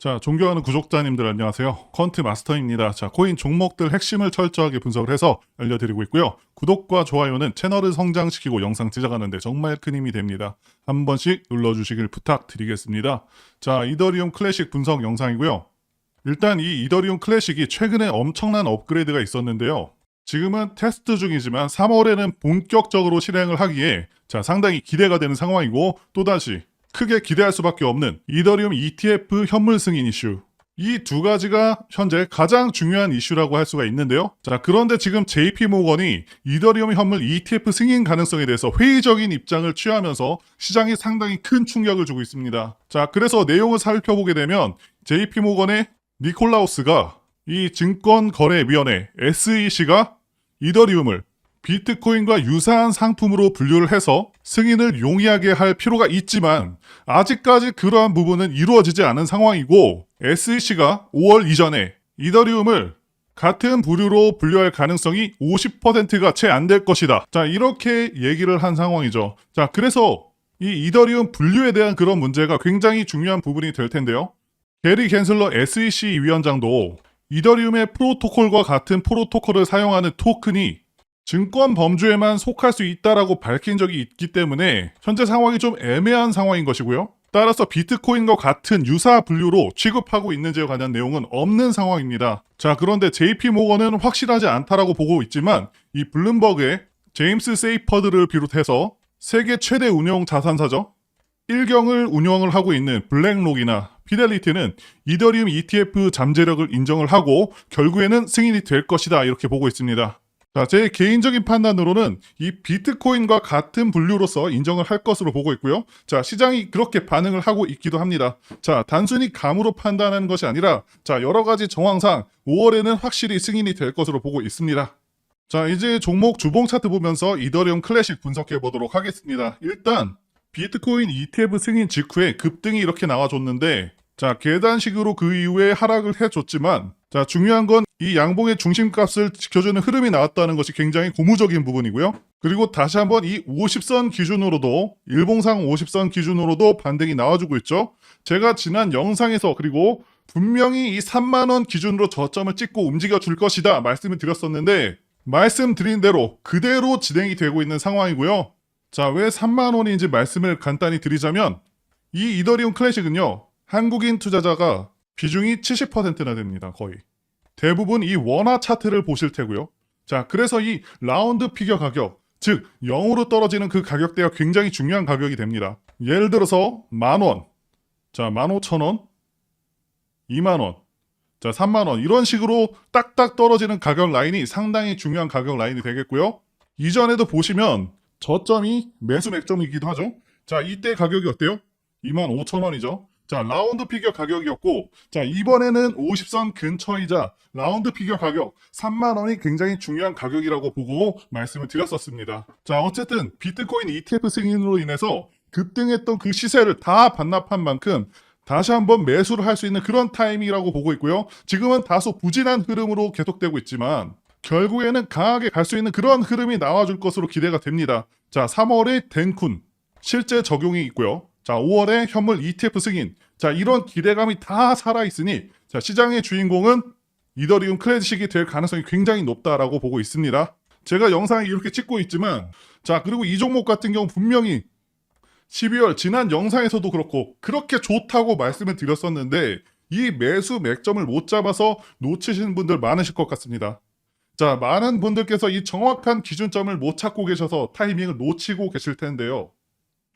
자, 존경하는 구독자님들 안녕하세요. 퀀트 마스터입니다. 자, 코인 종목들 핵심을 철저하게 분석을 해서 알려드리고 있고요. 구독과 좋아요는 채널을 성장시키고 영상 제작하는데 정말 큰 힘이 됩니다. 한 번씩 눌러주시길 부탁드리겠습니다. 자, 이더리움 클래식 분석 영상이고요. 일단 이 이더리움 클래식이 최근에 엄청난 업그레이드가 있었는데요. 지금은 테스트 중이지만 3월에는 본격적으로 실행을 하기에 자, 상당히 기대가 되는 상황이고 또다시 크게 기대할 수밖에 없는 이더리움 ETF 현물 승인 이슈. 이 두 가지가 현재 가장 중요한 이슈라고 할 수가 있는데요. 자, 그런데 지금 JP 모건이 이더리움 현물 ETF 승인 가능성에 대해서 회의적인 입장을 취하면서 시장이 상당히 큰 충격을 주고 있습니다. 자, 그래서 내용을 살펴보게 되면 JP 모건의 니콜라우스가 이 증권거래위원회 SEC가 이더리움을 비트코인과 유사한 상품으로 분류를 해서 승인을 용이하게 할 필요가 있지만 아직까지 그러한 부분은 이루어지지 않은 상황이고 SEC가 5월 이전에 이더리움을 같은 부류로 분류할 가능성이 50%가 채 안 될 것이다. 자, 이렇게 얘기를 한 상황이죠. 자, 그래서 이 이더리움 분류에 대한 그런 문제가 굉장히 중요한 부분이 될 텐데요. 게리 겐슬러 SEC 위원장도 이더리움의 프로토콜과 같은 프로토콜을 사용하는 토큰이 증권 범주에만 속할 수 있다라고 밝힌 적이 있기 때문에 현재 상황이 좀 애매한 상황인 것이고요. 따라서 비트코인과 같은 유사 분류로 취급하고 있는지에 관한 내용은 없는 상황입니다. 자, 그런데 JP 모건은 확실하지 않다라고 보고 있지만 이 블룸버그의 제임스 세이퍼드를 비롯해서 세계 최대 운용 자산사죠. 일경을 운영을 하고 있는 블랙록이나 피델리티는 이더리움 ETF 잠재력을 인정을 하고 결국에는 승인이 될 것이다 이렇게 보고 있습니다. 자, 제 개인적인 판단으로는 이 비트코인과 같은 분류로서 인정을 할 것으로 보고 있고요. 자, 시장이 그렇게 반응을 하고 있기도 합니다. 자, 단순히 감으로 판단하는 것이 아니라 자, 여러 가지 정황상 5월에는 확실히 승인이 될 것으로 보고 있습니다. 자, 이제 종목 주봉 차트 보면서 이더리움 클래식 분석해 보도록 하겠습니다. 일단 비트코인 ETF 승인 직후에 급등이 이렇게 나와줬는데 자, 계단식으로 그 이후에 하락을 해줬지만 자, 중요한 건 이 양봉의 중심값을 지켜주는 흐름이 나왔다는 것이 굉장히 고무적인 부분이고요. 그리고 다시 한번 이 50선 기준으로도 일봉상 50선 기준으로도 반등이 나와주고 있죠. 제가 지난 영상에서 그리고 분명히 이 3만 원 기준으로 저점을 찍고 움직여 줄 것이다 말씀을 드렸었는데 말씀드린 대로 그대로 진행이 되고 있는 상황이고요. 자, 왜 3만 원인지 말씀을 간단히 드리자면 이 이더리움 클래식은요. 한국인 투자자가 비중이 70%나 됩니다. 거의. 대부분 이 원화 차트를 보실 테고요. 자, 그래서 이 라운드 피겨 가격, 즉 0으로 떨어지는 그 가격대가 굉장히 중요한 가격이 됩니다. 예를 들어서 만 원, 자, 만 오천 원, 2만 원, 자, 3만 원 이런 식으로 딱딱 떨어지는 가격 라인이 상당히 중요한 가격 라인이 되겠고요. 이전에도 보시면 저점이 매수 맥점이기도 하죠. 자, 이때 가격이 어때요? 2만 5천 원이죠. 자, 라운드 피겨 가격이었고, 자, 이번에는 50선 근처이자 라운드 피겨 가격 3만 원이 굉장히 중요한 가격이라고 보고 말씀을 드렸었습니다. 자, 어쨌든 비트코인 ETF 승인으로 인해서 급등했던 그 시세를 다 반납한 만큼 다시 한번 매수를 할 수 있는 그런 타이밍이라고 보고 있고요. 지금은 다소 부진한 흐름으로 계속되고 있지만 결국에는 강하게 갈 수 있는 그런 흐름이 나와줄 것으로 기대가 됩니다. 자, 3월에 덴쿤 실제 적용이 있고요. 자, 5월에 현물 ETF 승인. 자, 이런 기대감이 다 살아있으니, 자, 시장의 주인공은 이더리움 클래식이 될 가능성이 굉장히 높다라고 보고 있습니다. 제가 영상에 이렇게 찍고 있지만, 자, 그리고 이 종목 같은 경우 분명히 12월 지난 영상에서도 그렇고, 그렇게 좋다고 말씀을 드렸었는데, 이 매수 맥점을 못 잡아서 놓치시는 분들 많으실 것 같습니다. 자, 많은 분들께서 이 정확한 기준점을 못 찾고 계셔서 타이밍을 놓치고 계실 텐데요.